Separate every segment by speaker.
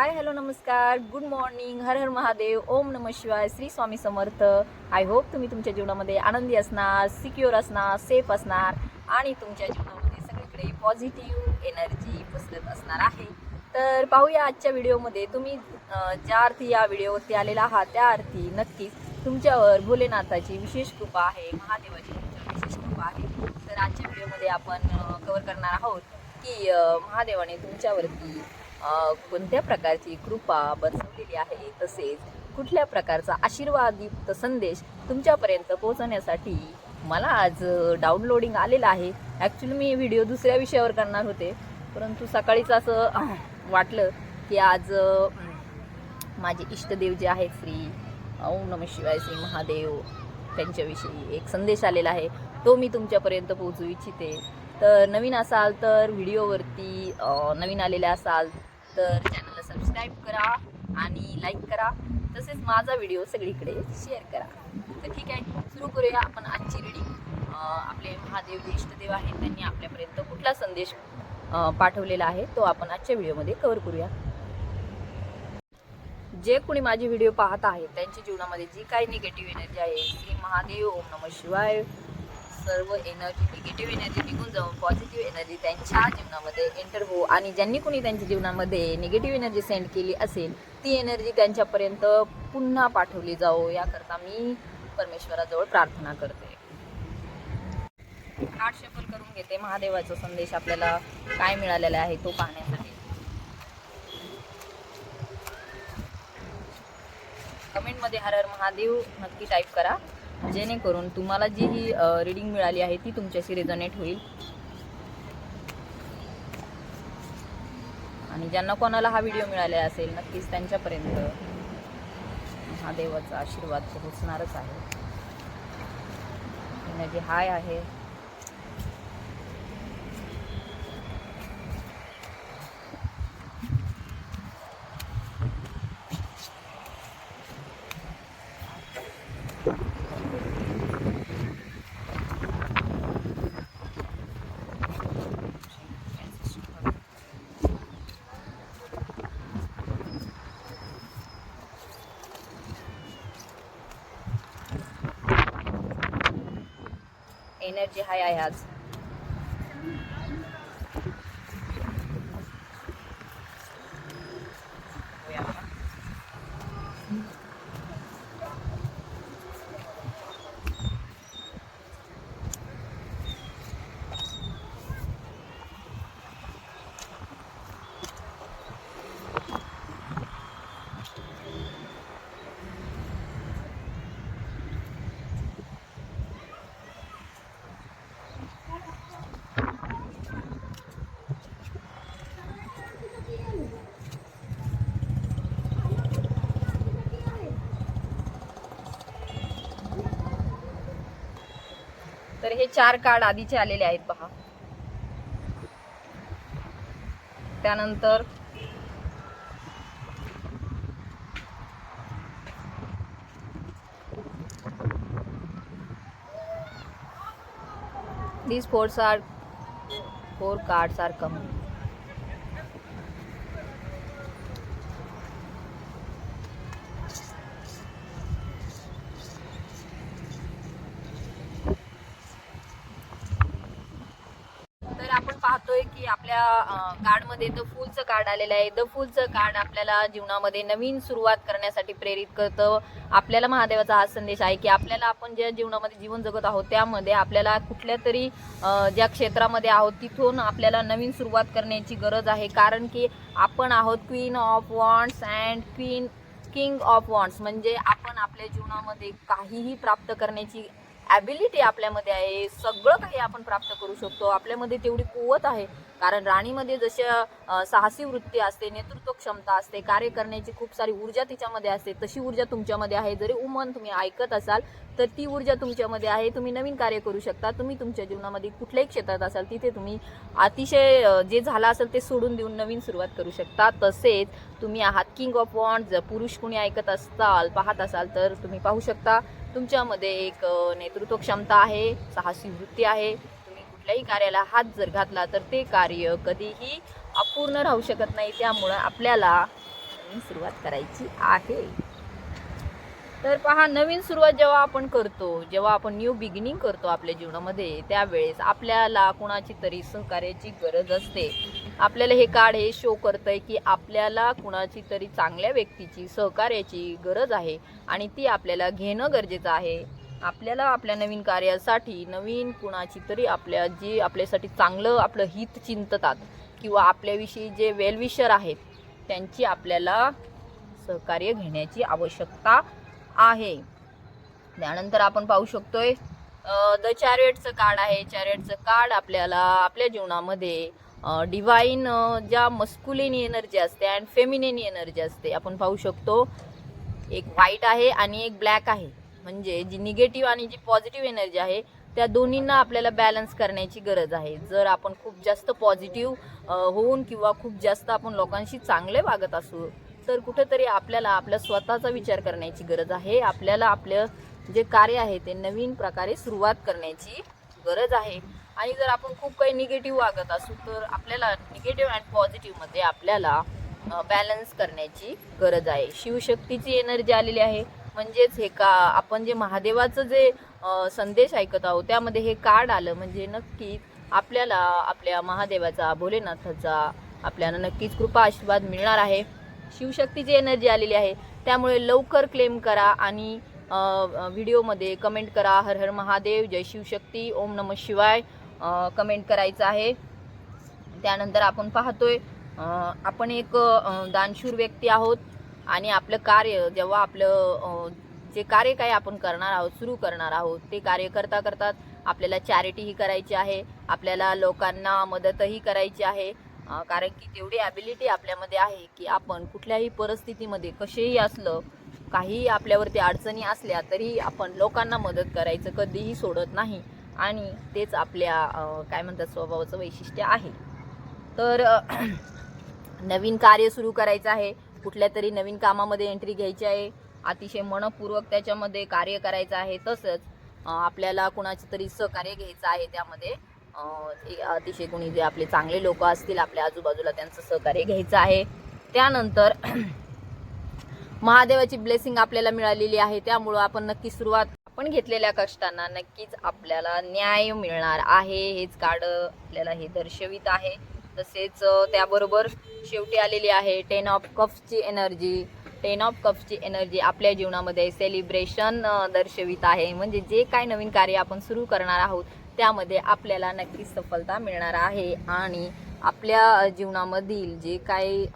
Speaker 1: हाय hello नमस्कार. Good morning हर हर महादेव. ओम नम शिवाय. श्री स्वामी समर्थ. आय होप तुम्ही तुमच्या जीवनामध्ये आनंदी असणार सिक्युअर असणार सेफ असणार आणि तुमच्या जीवनामध्ये सगळीकडे पॉझिटिव्ह एनर्जी पसरत असणार आहे. तर पाहूया आजच्या व्हिडिओमध्ये तुम्ही ज्या अर्थी या व्हिडिओवरती आलेला आहात त्या अर्थी नक्कीच तुमच्यावर भोलेनाथाची विशेष कृपा आहे महादेवाची तुमच्यावर विशेष कृपा आहे. तर आजच्या व्हिडिओमध्ये आपण कवर करणार आहोत की महादेवाने तुमच्यावरती कोणत्या प्रकारची कृपा बरसवलेली आहे? तसेच कुठल्या प्रकारचा आशीर्वादयुक्त संदेश तुमच्यापर्यंत पोहोचवण्यासाठी मला आज डाउनलोडिंग आलेलं आहे. ॲक्च्युली मी व्हिडिओ दुसऱ्या विषयावर करणार होते. परंतु सकाळीच असं वाटलं की आज माझे इष्टदेव जे आहेत श्री ओम नम शिवाय श्री महादेव त्यांच्याविषयी एक संदेश आलेला आहे. तो मी तुमच्यापर्यंत पोहोचू इच्छिते. तर नवीन असाल तर व्हिडिओवरती नवीन आलेले असाल तर चॅनलला सबस्क्राईब करा आणि लाईक करा. तसेच माझा व्हिडिओ सगळीकडे शेअर करा. तर ठीक आहे सुरू करूया आपण आजची रीडिंग आपले महादेव जे इष्टदेव आहेत त्यांनी आपल्यापर्यंत कुठला संदेश पाठवलेला आहे तो आपण आजच्या व्हिडिओमध्ये कव्हर करूया. जे कोणी माझे व्हिडिओ पाहत आहेत त्यांच्या जीवनामध्ये जी काही निगेटिव्ह एनर्जी आहे श्री महादेव ओम नम शिवाय सर्व एनर्जी निगेटिव्ह एनर्जी निघून जाऊन पॉझिटिव्ह एनर्जी त्यांच्या जीवनामध्ये एंटर हो आणि ज्यांनी कोणी त्यांच्या जीवनामध्ये निगेटिव्ह एनर्जी सेंड केली असेल ती एनर्जी त्यांच्यापर्यंत पुन्हा पाठवली जाओ याकरता मी परमेश्वराजवळ प्रार्थना करते. आठ शफल करून घेते. महादेवाचा संदेश आपल्याला काय मिळालेला आहे तो पाहण्यासाठी. कमेंटमध्ये हर हर महादेव नक्की टाईप करा. जेणेकरून तुम्हाला जी ही रीडिंग मिळाली आहे ती तुमच्याशी रिझनेट होईल. आणि ज्यांना कोणाला हा व्हिडिओ मिळालेला असेल नक्कीच त्यांच्यापर्यंत महादेवाचा आशीर्वाद पोहोचणारच आहे. जे हाय आहे. एनर्जी हाय आहे आज तर हे चार कार्ड आधीचे आलेले आहेत पहा त्यानंतर this fours are four cards are coming पाहतोय की आपल्या कार्डमध्ये द फुलचं कार्ड आलेलं आहे. द फुलचं कार्ड आपल्याला जीवनामध्ये नवीन सुरुवात करण्यासाठी प्रेरित करतं. आपल्याला महादेवाचा हा संदेश आहे की आपल्याला आपण ज्या जीवनामध्ये जीवन जगत आहोत त्यामध्ये आपल्याला कुठल्या तरी ज्या क्षेत्रामध्ये आहोत तिथून आपल्याला नवीन सुरुवात करण्याची गरज आहे. कारण की आपण आहोत queen of wands and queen king of wands म्हणजे आपण आपल्या जीवनामध्ये काहीही प्राप्त करण्याची ॲबिलिटी आपल्यामध्ये आहे सगळं काही आपण प्राप्त करू शकतो. आपल्यामध्ये तेवढी कुवत आहे. कारण राणीमध्ये जशा साहसी वृत्ती असते नेतृत्व क्षमता असते कार्य करण्याची खूप सारी ऊर्जा तिच्यामध्ये असते तशी ऊर्जा तुमच्यामध्ये आहे. जरी उमन तुम्ही ऐकत असाल तर ती ऊर्जा तुमच्यामध्ये आहे. तुम्ही नवीन कार्य करू शकता. तुम्ही तुमच्या जीवनामध्ये कुठल्याही क्षेत्रात असाल तिथे तुम्ही अतिशय जे झालं असेल ते सोडून देऊन नवीन सुरुवात करू शकता. तसेच तुम्ही आहात किंग ऑफ वॉन्ट जर पुरुष कुणी ऐकत असताल पाहत असाल तर तुम्ही पाहू शकता. तुमच्यामध्ये एक नेतृत्व क्षमता आहे साहसी वृत्ती आहे. तुम्ही कुठल्याही कार्याला हात जर घातला तर ते कार्य कधीही अपूर्ण राहू शकत नाही. त्यामुळं आपल्याला नवीन सुरुवात करायची आहे. तर पहा नवीन सुरुवात जेव्हा आपण करतो जेव्हा आपण न्यू बिगिनिंग करतो आपल्या जीवनामध्ये त्यावेळेस आपल्याला कुणाची तरी सहकार्याची गरज असते. आपल्याला हे कार्ड हे शो करतंय की आपल्याला कुणाची तरी चांगल्या व्यक्तीची सहकार्याची गरज आहे आणि ती आपल्याला घेणं गरजेचं आहे. आपल्याला आपल्या नवीन कार्यासाठी नवीन कुणाची तरी आपल्या जी आपल्यासाठी चांगलं आपलं हित चिंततात किंवा आपल्याविषयी जे वेलविशर आहेत त्यांची आपल्याला सहकार्य घेण्याची आवश्यकता आहे. त्यानंतर आपण पाहू शकतोय द चॅरियटचं कार्ड आहे. चॅरियटचं कार्ड आपल्याला आपल्या जीवनामध्ये डिवाईन ज्या मस्कुलेनी एनर्जी असते अँड फेमिनेनी एनर्जी असते. आपण पाहू शकतो एक व्हाईट आहे आणि एक ब्लॅक आहे. म्हणजे जी निगेटिव्ह आणि जी पॉझिटिव्ह एनर्जी आहे त्या दोन्हींना आपल्याला बॅलन्स करण्याची गरज आहे. जर आपण खूप जास्त पॉझिटिव्ह होऊन किंवा खूप जास्त आपण लोकांशी चांगले वागत असू तर कुठेतरी आपल्याला आपल्या स्वतःचा विचार करण्याची गरज आहे. आपल्याला आपलं जे कार्य आहे ते नवीन प्रकारे सुरुवात करण्याची गरज आहे. आणि जर आपण खूप काही निगेटिव्ह वागत असू तर आपल्याला निगेटिव्ह अँड पॉझिटिव्हमध्ये आपल्याला बॅलन्स करण्याची गरज आहे. शिवशक्तीची एनर्जी आलेली आहे. म्हणजेच हे का आपण जे महादेवाचं जे संदेश ऐकत आहोत त्यामध्ये हे कार्ड आलं म्हणजे नक्कीच आपल्याला आपल्या महादेवाचा भोलेनाथाचा आपल्याला नक्कीच कृपा आशीर्वाद मिळणार आहे. शिवशक्तीची एनर्जी आलेली आहे. त्यामुळे लवकर क्लेम करा आणि व्हिडिओमध्ये कमेंट करा. हर हर महादेव जय शिवशक्ती ओम नम शिवाय. कमेंट करायचं आहे. त्यानंतर आपण पाहतोय आपण एक दानशूर व्यक्ती आहोत आणि आपलं कार्य जेव्हा आपलं जे कार्य काय आपण करणार आहोत सुरू करणार आहोत ते कार्य करता करतात आपल्याला चॅरिटीही करायची आहे आपल्याला लोकांना मदतही करायची आहे. कारण की तेवढी ॲबिलिटी आपल्यामध्ये आहे की आपण कुठल्याही परिस्थितीमध्ये कसेही असलं काहीही आपल्यावरती अडचणी असल्या तरी आपण लोकांना मदत करायचं कधीही सोडत नाही. आणि तेच आपल्या काय म्हणतात स्वभावाचं वैशिष्ट्य आहे. तर नवीन कार्य सुरू करायचं आहे. कुठल्या तरी नवीन कामामध्ये एंट्री घ्यायची आहे. अतिशय मनपूर्वक त्याच्यामध्ये कार्य करायचं आहे. तसंच आपल्याला कुणाचं तरी सहकार्य घ्यायचं आहे त्यामध्ये. अतिशय कोणी जे आपले चांगले लोक असतील आपल्या आजूबाजूला त्यांचं सहकार्य घ्यायचं आहे. त्यानंतर महादेवाची ब्लेसिंग आपल्याला मिळालेली आहे. त्यामुळं आपण नक्की सुरुवात आपण घेतलेल्या कष्टांना नक्कीच आपल्याला न्याय मिळणार आहे हेच कार्ड आपल्याला हे दर्शवित आहे. तसेच त्याबरोबर शेवटी आलेली आहे टेन ऑफ कप्सची एनर्जी टेन ऑफ कप्सची एनर्जी आपल्या जीवनामध्ये सेलिब्रेशन दर्शवित आहे. म्हणजे जे काय नवीन कार्य आपण सुरू करणार आहोत त्यामध्ये आपल्याला नक्कीच सफलता मिळणार आहे. आणि आपल्या जीवनामधील जे काही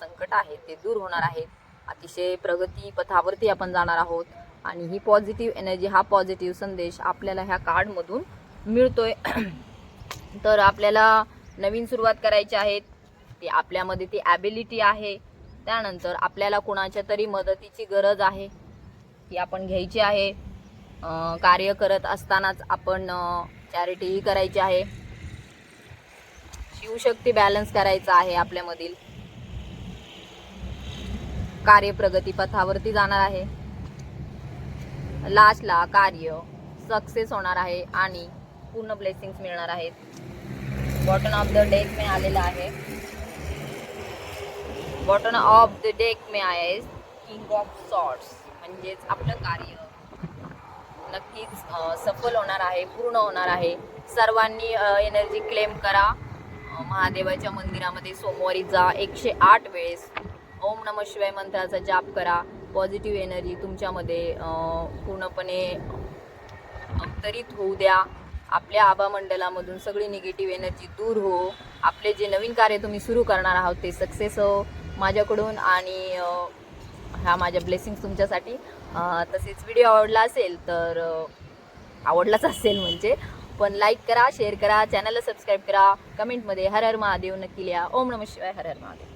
Speaker 1: संकट आहे ते दूर होणार आहेत अतिशय प्रगती पथावरती आपण जाणार आहोत. आणि ही पॉझिटिव्ह एनर्जी हा पॉझिटिव्ह संदेश आपल्याला ह्या कार्डमधून मिळतोय. तर आपल्याला नवीन सुरुवात करायची आहे. ती आपल्यामध्ये ती ॲबिलिटी आहे. त्यानंतर आपल्याला कुणाच्या तरी मदतीची गरज आहे. ती आपण घ्यायची आहे. कार्य करत असतानाच आपण चॅरिटीही करायची आहे. शिवशक्ती बॅलन्स करायचा आहे आपल्यामधील. कार्य प्रगती पथावरती जाणार आहे. लास्टला कार्य सक्सेस होणार आहे आणि पूर्ण ब्लेसिंग्स मिळणार आहेत. बॉटन ऑफ द डेक में आलेला आहे. बॉटन ऑफ द डेक में आहे किंग ऑफ सॉर्ट्स म्हणजेच आपलं कार्य नक्कीच सफल होणार आहे पूर्ण होणार आहे. सर्वांनी एनर्जी क्लेम करा. महादेवाच्या मंदिरामध्ये सोमवारी जा एकशे आठ वेळेस. ओम नम शिवाय मंत्राचा जाप करा. पॉझिटिव्ह एनर्जी तुमच्यामध्ये पूर्णपणे अवतरित होऊ द्या. आपल्या आभामंडलामधून सगळी निगेटिव्ह एनर्जी दूर हो. आपले जे नवीन कार्य तुम्ही सुरू करणार आहात ते सक्सेस हो. माझ्याकडून आणि ह्या माझ्या ब्लेसिंग्स तुमच्यासाठी. तसेच व्हिडिओ आवडला असेल तर आवडलाच असेल म्हणजे. पण लाईक करा शेअर करा चॅनलला सबस्क्राईब करा. कमेंटमध्ये हर हर महादेव नक्की लिहा. ओम नम शिवाय हर हर महादेव.